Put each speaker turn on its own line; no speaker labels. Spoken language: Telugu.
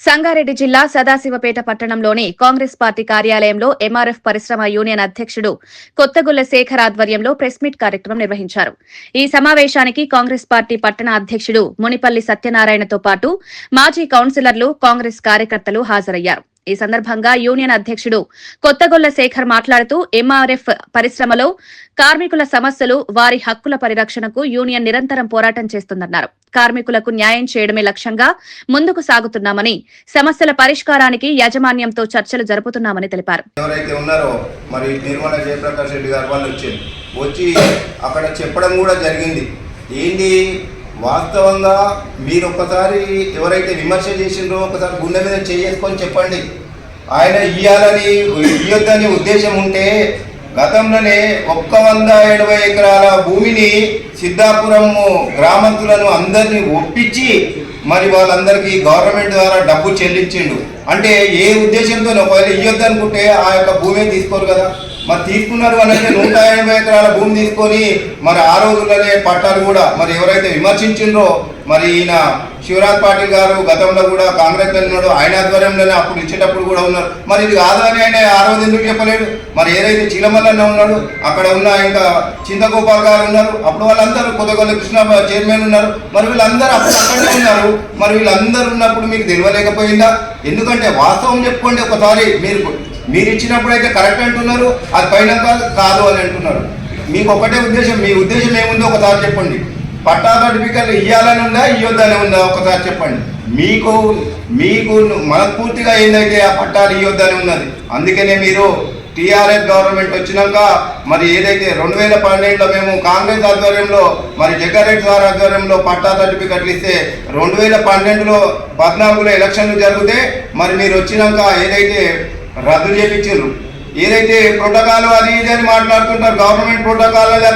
సంగారెడ్డి జిల్లా సదాశివపేట పట్టణంలోని కాంగ్రెస్ పార్టీ కార్యాలయంలో ఎంఆర్ఎఫ్ పరిశ్రమ యూనియన్ అధ్యక్షుడు కొత్తగుల్ల శేఖర్ ఆధ్వర్యంలో ప్రెస్ మీట్ కార్యక్రమం నిర్వహించారు. ఈ సమావేశానికి కాంగ్రెస్ పార్టీ పట్టణ అధ్యక్షుడు మునిపల్లి సత్యనారాయణతో పాటు మాజీ కౌన్సిలర్లు కాంగ్రెస్ కార్యకర్తలు హాజరయ్యారు. ఈ సందర్భంగా యూనియన్ అధ్యక్షుడు కొత్తగొల్ల శేఖర్ మాట్లాడుతూ ఎంఆర్ఎఫ్ పరిశ్రమలో కార్మికుల సమస్యలు వారి హక్కుల పరిరక్షణకు యూనియన్ నిరంతరం పోరాటం చేస్తుందన్నారు. కార్మికులకు న్యాయం చేయడమే లక్ష్యంగా ముందుకు సాగుతున్నామని సమస్యల పరిష్కారానికి యాజమాన్యంతో చర్చలు జరుపుతున్నామని తెలిపారు.
ఎవరైతే ఉన్నారో మరి నిర్మల జయప్రకాష్ రెడ్డి గారు వాళ్ళు వచ్చారు. వచ్చి అక్కడ చెప్పడం కూడా జరిగింది. ఏంటి వాస్తవంగా మీరు ఒక్కసారి ఎవరైతే విమర్శ చేసిండ్రో ఒకసారి గుండె మీద చేసుకొని చెప్పండి. ఆయన ఇయ్యాలని ఇయ్యొద్దని ఉద్దేశం ఉంటే గతంలోనే ఒక్క వంద ఎనభై ఎకరాల భూమిని సిద్ధాపురం గ్రామంతులను అందరినీ ఒప్పించి మరి వాళ్ళందరికీ గవర్నమెంట్ ద్వారా డబ్బు చెల్లించిండు. అంటే ఏ ఉద్దేశంతో ఒకవేళ ఇయ్యొద్దనుకుంటే ఆ యొక్క భూమి తీసుకోరు కదా. మరి తీసుకున్నారు అనంటే నూట ఎనభై ఎకరాల భూమి తీసుకొని మరి ఆ రోజుల్లోనే పట్టాలు కూడా మరి ఎవరైతే విమర్శించిండ్రో మరి ఈయన శివరాజ్ పాటిల్ గారు గతంలో కూడా కాంగ్రెస్ ఉన్నాడు ఆయన ఆధ్వర్యంలోనే అప్పుడు ఇచ్చేటప్పుడు కూడా ఉన్నారు. మరి ఇది కాదని అని ఆయన ఆ రోజు ఎందుకు చెప్పలేడు? మరి ఏదైతే చీలమల్లన్న ఉన్నాడు అక్కడ ఉన్న ఇంకా చింతగోపాల్ గారు ఉన్నారు అప్పుడు వాళ్ళందరూ కొత్తగొల్ల కృష్ణ చైర్మన్ ఉన్నారు. మరి వీళ్ళందరూ అప్పుడు అక్కడే ఉన్నారు. మరి వీళ్ళందరూ ఉన్నప్పుడు మీకు తెలియలేకపోయిందా? ఎందుకంటే వాస్తవం చెప్పుకోండి ఒకసారి మీరు మీరు ఇచ్చినప్పుడు అయితే కరెక్ట్ అంటున్నారు అది పైన కాదు అని అంటున్నారు. మీకు ఒకటే ఉద్దేశం మీ ఉద్దేశం ఏముందో ఒకసారి చెప్పండి. పట్టా సర్టిఫికెట్లు ఇవ్వాలని ఉందా ఇవ్వద్దని ఉందా ఒకసారి చెప్పండి. మీకు మీకు మనస్ఫూర్తిగా ఏందైతే ఆ పట్టాలు ఇవ్వద్దని ఉన్నది? అందుకనే మీరు టీఆర్ఎస్ గవర్నమెంట్ వచ్చినాక మరి ఏదైతే రెండు వేల పన్నెండులో మేము కాంగ్రెస్ ఆధ్వర్యంలో మరి జగ్గారెడ్డి గారి ఆధ్వర్యంలో పట్టా సర్టిఫికెట్లు ఇస్తే రెండు వేల పన్నెండులో పద్నాలుగులో ఎలక్షన్లు జరిగితే మరి మీరు వచ్చినాక ఏదైతే రద్దు చేపించారు. ఏదైతే ప్రోటోకాల్ అది ఇది అని మాట్లాడుతుంటారు గవర్నమెంట్ ప్రోటోకాల్